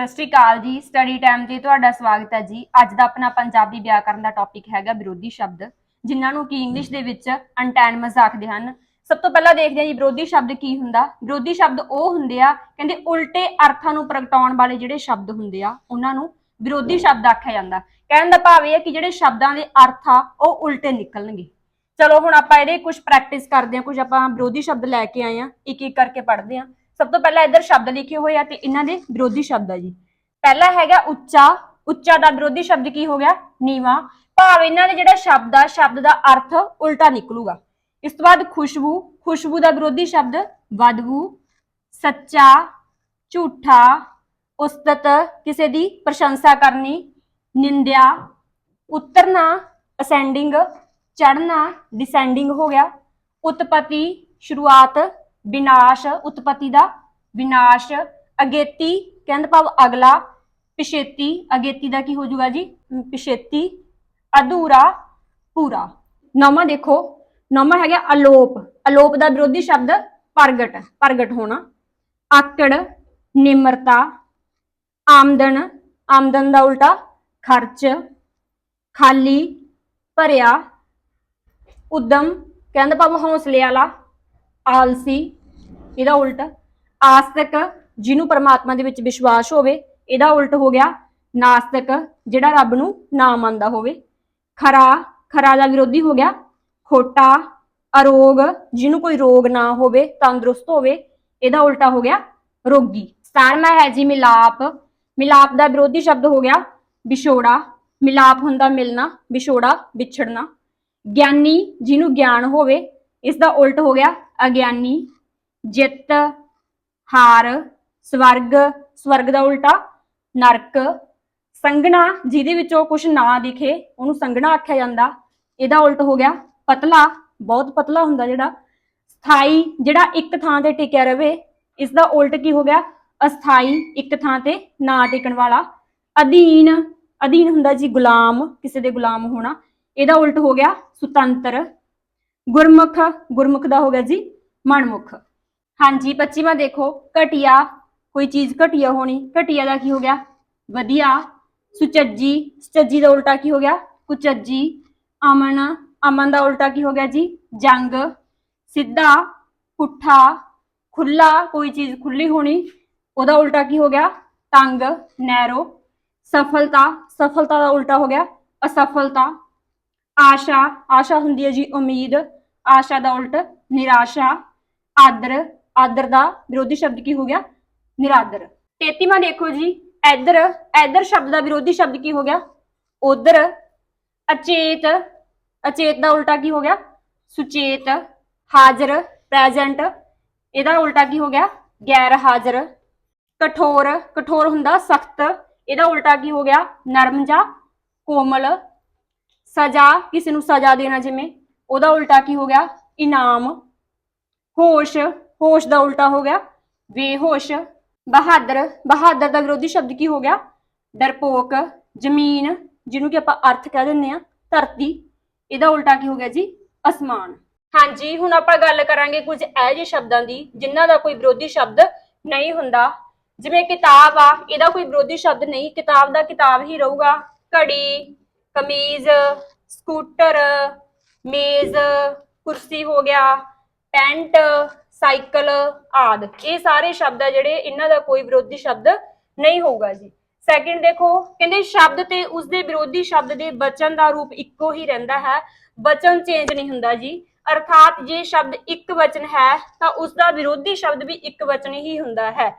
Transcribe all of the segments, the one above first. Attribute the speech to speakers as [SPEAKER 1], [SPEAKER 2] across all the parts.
[SPEAKER 1] ਸਤਿ ਸ਼੍ਰੀ ਅਕਾਲ ਜੀ। Study time ਤੇ ਤੁਹਾਡਾ ਸਵਾਗਤ ਹੈ ਜੀ। ਅੱਜ ਦਾ ਆਪਣਾ ਪੰਜਾਬੀ ਵਿਆਕਰਨ ਦਾ ਟੌਪਿਕ ਹੈਗਾ ਵਿਰੋਧੀ ਸ਼ਬਦ, ਜਿਨ੍ਹਾਂ ਨੂੰ ਕਿ ਇੰਗਲਿਸ਼ ਦੇ ਵਿੱਚ ਅੰਟੈਨਮਸ ਆਖਦੇ ਹਨ। ਸਭ ਤੋਂ ਪਹਿਲਾਂ ਦੇਖਦੇ ਹਾਂ ਜੀ, ਵਿਰੋਧੀ ਸ਼ਬਦ ਕੀ ਹੁੰਦਾ? ਵਿਰੋਧੀ ਸ਼ਬਦ ਉਹ ਹੁੰਦੇ ਆ, ਕਹਿੰਦੇ ਉਲਟੇ ਅਰਥਾਂ ਨੂੰ ਪ੍ਰਗਟਾਉਣ ਵਾਲੇ ਜਿਹੜੇ ਸ਼ਬਦ ਹੁੰਦੇ ਆ, ਉਹਨਾਂ ਨੂੰ ਵਿਰੋਧੀ ਸ਼ਬਦ ਆਖਿਆ ਜਾਂਦਾ। ਕਹਿਣ ਦਾ ਭਾਵ ਇਹ ਹੈ ਕਿ ਜਿਹੜੇ ਸ਼ਬਦਾਂ ਦੇ ਅਰਥ ਆ, ਉਹ ਉਲਟੇ ਨਿਕਲਣਗੇ। ਚਲੋ ਹੁਣ ਆਪਾਂ ਇਹਦੇ ਕੁਝ ਪ੍ਰੈਕਟਿਸ ਕਰਦੇ ਹਾਂ ਕੁਝ ਆਪਾਂ ਵਿਰੋਧੀ ਸ਼ਬਦ ਲੈ ਕੇ ਆਏ ਆ ਇੱਕ ਇੱਕ ਕਰਕੇ ਪੜ੍ਹਦੇ ਹਾਂ। ਸਭ ਤੋਂ ਪਹਿਲਾਂ ਇੱਧਰ ਸ਼ਬਦ ਲਿਖੇ ਹੋਏ ਆ ਤੇ ਇਹਨਾਂ ਦੇ ਵਿਰੋਧੀ ਸ਼ਬਦ ਆ ਜੀ। ਪਹਿਲਾ ਹੈਗਾ ਉੱਚਾ ਉੱਚਾ ਦਾ ਵਿਰੋਧੀ ਸ਼ਬਦ ਕੀ ਹੋ ਗਿਆ? ਨੀਵਾ। ਭਾਵ ਇਹਨਾਂ ਦੇ ਜਿਹੜਾ ਸ਼ਬਦ ਆ, ਸ਼ਬਦ ਦਾ ਅਰਥ ਉਲਟਾ ਨਿਕਲੂਗਾ। ਇਸ ਤੋਂ ਬਾਅਦ ਖੁਸ਼ਬੂ ਖੁਸ਼ਬੂ ਦਾ ਵਿਰੋਧੀ ਸ਼ਬਦ ਬਦਬੂ ਸੱਚਾ, ਝੂਠਾ, ਉਸਤਤ, ਕਿਸੇ ਦੀ ਪ੍ਰਸ਼ੰਸਾ ਕਰਨੀ, ਨਿੰਦਿਆ, ਉਤਰਨਾ ਅਸੈਂਡਿੰਗ ਚੜਨਾ ਡਿਸੈਂਡਿੰਗ ਹੋ ਗਿਆ। ਉਤਪਤੀ, ਸ਼ੁਰੂਆਤ ਵਿਨਾਸ਼, ਉਤਪਤੀ ਦਾ ਵਿਨਾਸ਼, ਅਗੇਤੀ, ਕਹਿੰਦਾ ਭਾਵ ਅਗਲਾ, ਪਿਛੇਤੀ, ਅਗੇਤੀ ਦਾ ਕੀ ਹੋ ਜਾਊਗਾ ਜੀ? ਪਿਛੇਤੀ, ਅਧੂਰਾ, ਪੂਰਾ। ਨੌਵਾਂ ਦੇਖੋ, ਨੌਵਾਂ ਹੈਗਾ ਅਲੋਪ। ਅਲੋਪ ਦਾ ਵਿਰੋਧੀ ਸ਼ਬਦ ਪ੍ਰਗਟ ਪ੍ਰਗਟ ਹੋਣਾ। ਆਕੜ, ਨਿਮਰਤਾ, ਆਮਦਨ ਆਮਦਨ ਦਾ ਉਲਟਾ, ਖਰਚ, ਖਾਲੀ, ਭਰਿਆ, ਉਦਮ, ਕਹਿੰਦਾ ਭਾਵ ਹੌਸਲੇ ਵਾਲਾ। ਆਲਸੀ, ਇਹਦਾ ਉਲਟ। ਆਸਤਕ ਜਿਹਨੂੰ ਪਰਮਾਤਮਾ ਦੇ ਵਿੱਚ ਵਿਸ਼ਵਾਸ ਹੋਵੇ, ਇਹਦਾ ਉਲਟ ਹੋ ਗਿਆ। ਨਾਸਤਕ ਜਿਹੜਾ ਰੱਬ ਨੂੰ ਨਾ ਮੰਨਦਾ ਹੋਵੇ। ਖਰਾ ਖਰਾ ਦਾ ਵਿਰੋਧੀ ਹੋ ਗਿਆ। ਖੋਟਾ, ਅਰੋਗ, ਜਿਹਨੂੰ ਕੋਈ ਰੋਗ ਨਾ ਹੋਵੇ, ਤੰਦਰੁਸਤ ਹੋਵੇ, ਇਹਦਾ ਉਲਟਾ ਹੋ ਗਿਆ ਰੋਗੀ। ਸਤਾਰਵਾਂ ਹੈ ਜੀ ਮਿਲਾਪ। ਮਿਲਾਪ ਦਾ ਵਿਰੋਧੀ ਸ਼ਬਦ ਹੋ ਗਿਆ ਵਿਛੋੜਾ। ਮਿਲਾਪ ਹੁੰਦਾ ਮਿਲਣਾ, ਵਿਛੋੜਾ ਵਿਛੜਨਾ। ਗਿਆਨੀ ਜਿਹਨੂੰ ਗਿਆਨ ਹੋਵੇ ਇਸ ਦਾ ਉਲਟ ਹੋ ਗਿਆ, ਅਗਿਆਨੀ, ਜਿੱਤ, ਹਾਰ, ਸਵਰਗ ਸਵਰਗ ਦਾ ਉਲਟਾ, ਨਰਕ, ਸੰਗਣਾ, ਜਿਹਦੇ ਵਿੱਚੋਂ ਕੁਝ ਨਾ ਦਿਖੇ, ਉਹਨੂੰ ਸੰਗਣਾ ਆਖਿਆ ਜਾਂਦਾ। ਇਹਦਾ ਉਲਟ ਹੋ ਗਿਆ, ਪਤਲਾ, ਬਹੁਤ ਪਤਲਾ ਹੁੰਦਾ ਜਿਹੜਾ, ਸਥਾਈ, ਜਿਹੜਾ ਇੱਕ ਥਾਂ ਤੇ ਟਿਕਿਆ ਰਵੇ ਇਸ ਦਾ ਉਲਟ ਕੀ ਹੋ ਗਿਆ? ਅਸਥਾਈ, ਇੱਕ ਥਾਂ ਤੇ ਨਾ ਟਿਕਣ ਵਾਲਾ। ਅਧੀਨ ਅਧੀਨ ਹੁੰਦਾ ਜੀ ਗੁਲਾਮ, ਕਿਸੇ ਦੇ ਗੁਲਾਮ ਹੋਣਾ। ਇਹਦਾ ਉਲਟ ਹੋ ਗਿਆ, ਸੁਤੰਤਰ ਗੁਰਮੁਖ ਗੁਰਮੁਖ ਦਾ ਹੋ ਗਿਆ ਜੀ ਮਨਮੁਖ ਹਾਂਜੀ 25ਵਾਂ ਦੇਖੋ, ਘਟਿਆ, ਕੋਈ ਚੀਜ਼ ਘਟਿਆ ਹੋਣੀ, ਘਟਿਆ ਦਾ ਕੀ ਹੋ ਗਿਆ? ਵਧੀਆ। ਸੁਚੱਜੀ ਸੁਚੱਜੀ ਦਾ ਉਲਟਾ ਕੀ ਹੋ ਗਿਆ? ਕੁਚੱਜੀ। ਅਮਨ ਅਮਨ ਦਾ ਉਲਟਾ ਕੀ ਹੋ ਗਿਆ ਜੀ? ਜੰਗ। ਸਿੱਧਾ, ਪੁੱਠਾ ਖੁੱਲਾ ਕੋਈ ਚੀਜ਼ ਖੁੱਲੀ ਹੋਣੀ, ਉਹਦਾ ਉਲਟਾ ਕੀ ਹੋ ਗਿਆ? ਤੰਗ, ਨੈਰੋ। ਸਫਲਤਾ ਸਫਲਤਾ ਦਾ ਉਲਟਾ ਹੋ ਗਿਆ। ਅਸਫਲਤਾ। ਆਸ਼ਾ ਆਸ਼ਾ ਹੁੰਦੀ ਹੈ ਜੀ ਉਮੀਦ। ਆਸ਼ਾ ਦਾ ਉਲਟ, ਨਿਰਾਸ਼ਾ, ਆਦਰ ਆਦਰ ਦਾ ਵਿਰੋਧੀ ਸ਼ਬਦ ਕੀ ਹੋ ਗਿਆ? ਨਿਰਾਦਰ। 33ਵਾਂ ਦੇਖੋ ਜੀ ਇੱਧਰ ਇੱਧਰ ਸ਼ਬਦ ਦਾ ਵਿਰੋਧੀ ਸ਼ਬਦ ਕੀ ਹੋ ਗਿਆ? ਉਧਰ ਅਚੇਤ ਅਚੇਤ ਦਾ ਉਲਟਾ ਕੀ ਹੋ ਗਿਆ? ਸੁਚੇਤ, ਹਾਜ਼ਰ, ਪ੍ਰੈਜ਼ੈਂਟ, ਇਹਦਾ ਉਲਟਾ ਕੀ ਹੋ ਗਿਆ? ਗੈਰ ਹਾਜ਼ਰ। ਕਠੋਰ ਕਠੋਰ ਹੁੰਦਾ ਸਖਤ, ਇਹਦਾ ਉਲਟਾ ਕੀ ਹੋ ਗਿਆ? ਨਰਮ ਜਾਂ ਕੋਮਲ। ਸਜ਼ਾ, ਕਿਸੇ ਨੂੰ ਸਜ਼ਾ ਦੇਣਾ ਜਿਵੇਂ ਉਹਦਾ ਉਲਟਾ ਕੀ ਹੋ ਗਿਆ? ਇਨਾਮ, ਹੋਸ਼ ਹੋਸ਼ ਦਾ ਉਲਟਾ ਹੋ ਗਿਆ। ਬੇਹੋਸ਼, ਬਹਾਦਰ ਬਹਾਦਰ ਦਾ ਵਿਰੋਧੀ ਸ਼ਬਦ ਕੀ ਹੋ ਗਿਆ? ਡਰਪੋਕ, ਜ਼ਮੀਨ, ਜਿਹਨੂੰ ਕਿ ਆਪਾਂ ਅਰਥ ਕਹਿ ਦਿੰਦੇ ਆ ਧਰਤੀ। ਇਹਦਾ ਉਲਟਾ ਕੀ ਹੋ ਗਿਆ ਜੀ? ਅਸਮਾਨ। ਹਾਂਜੀ, ਹੁਣ ਆਪਾਂ ਗੱਲ ਕਰਾਂਗੇ ਕੁਝ ਇਹੋ ਜਿਹੇ ਸ਼ਬਦਾਂ ਦੀ, ਜਿਨ੍ਹਾਂ ਦਾ ਕੋਈ ਵਿਰੋਧੀ ਸ਼ਬਦ ਨਹੀਂ ਹੁੰਦਾ। ਜਿਵੇਂ ਕਿਤਾਬ ਆ, ਇਹਦਾ ਕੋਈ ਵਿਰੋਧੀ ਸ਼ਬਦ ਨਹੀਂ। ਕਿਤਾਬ ਦਾ ਕਿਤਾਬ ਹੀ ਰਹੂਗਾ। ਘੜੀ, ਕਮੀਜ਼, ਸਕੂਟਰ ਮੇਜ਼, ਕੁਰਸੀ ਹੋ ਗਿਆ, ਪੈਂਟ, ਸਾਈਕਲ ਆਦ। ਇਹ ਸਾਰੇ ਸ਼ਬਦ ਆ ਜਿਹੜੇ ਇਹਨਾਂ ਦਾ ਕੋਈ ਵਿਰੋਧੀ ਸ਼ਬਦ ਨਹੀਂ ਹੋਊਗਾ ਜੀ। ਸੈਕਿੰਡ ਦੇਖੋ, ਕਹਿੰਦੇ ਸ਼ਬਦ ਤੇ ਉਸ ਦੇ ਵਿਰੋਧੀ ਸ਼ਬਦ ਦੇ ਬਚਨ ਦਾ ਰੂਪ ਇੱਕੋ ਹੀ ਰਹਿੰਦਾ ਹੈ। ਬਚਨ ਚੇਂਜ ਨਹੀਂ ਹੁੰਦਾ ਜੀ। ਅਰਥਾਤ ਜੇ ਸ਼ਬਦ ਇੱਕ ਵਚਨ ਹੈ, ਤਾਂ ਉਸ ਦਾ ਵਿਰੋਧੀ ਸ਼ਬਦ ਵੀ ਇੱਕ ਵਚਨ ਹੀ ਹੁੰਦਾ ਹੈ।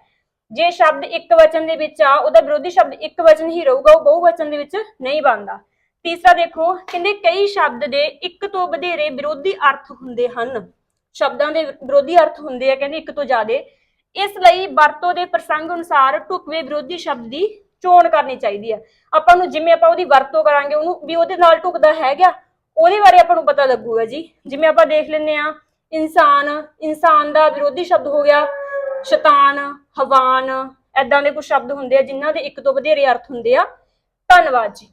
[SPEAKER 1] ਜੇ ਸ਼ਬਦ ਇੱਕ ਵਚਨ ਦੇ ਵਿੱਚ ਆ, ਉਹਦਾ ਵਿਰੋਧੀ ਸ਼ਬਦ ਇੱਕ ਵਚਨ ਹੀ ਰਹੂਗਾ, ਉਹ ਬਹੁਵਚਨ ਦੇ ਵਿੱਚ ਨਹੀਂ ਬਣਦਾ। ਤੀਸਰਾ ਦੇਖੋ, ਕਹਿੰਦੇ ਕਈ ਸ਼ਬਦ ਦੇ ਇੱਕ ਤੋਂ ਵਧੇਰੇ ਵਿਰੋਧੀ ਅਰਥ ਹੁੰਦੇ ਹਨ। ਸ਼ਬਦਾਂ ਦੇ ਵਿਰੋਧੀ ਅਰਥ ਹੁੰਦੇ ਆ ਕਹਿੰਦੇ ਇੱਕ ਤੋਂ ਜ਼ਿਆਦਾ। ਇਸ ਲਈ ਵਰਤੋਂ ਦੇ ਪ੍ਰਸੰਗ ਅਨੁਸਾਰ ਢੁਕਵੇਂ ਵਿਰੋਧੀ ਸ਼ਬਦ ਦੀ ਚੋਣ ਕਰਨੀ ਚਾਹੀਦੀ ਆ। ਆਪਾਂ ਨੂੰ ਜਿਵੇਂ ਆਪਾਂ ਉਹਦੀ ਵਰਤੋਂ ਕਰਾਂਗੇ, ਉਹਨੂੰ ਵੀ ਉਹਦੇ ਨਾਲ ਢੁਕਦਾ ਹੈਗਾ, ਉਹਦੇ ਬਾਰੇ ਆਪਾਂ ਨੂੰ ਪਤਾ ਲੱਗੂਗਾ ਜੀ। ਜਿਵੇਂ ਆਪਾਂ ਦੇਖ ਲੈਂਦੇ ਆ ਇਨਸਾਨ ਇਨਸਾਨ ਦਾ ਵਿਰੋਧੀ ਸ਼ਬਦ ਹੋ ਗਿਆ, ਸ਼ੈਤਾਨ, ਹਵਾਨ ਐਦਾਂ ਦੇ ਕੁਝ ਸ਼ਬਦ ਹੁੰਦੇ ਆ ਜਿਨ੍ਹਾਂ ਦੇ ਇੱਕ ਤੋਂ ਵਧੇਰੇ ਅਰਥ ਹੁੰਦੇ ਆ। ਧੰਨਵਾਦ ਜੀ।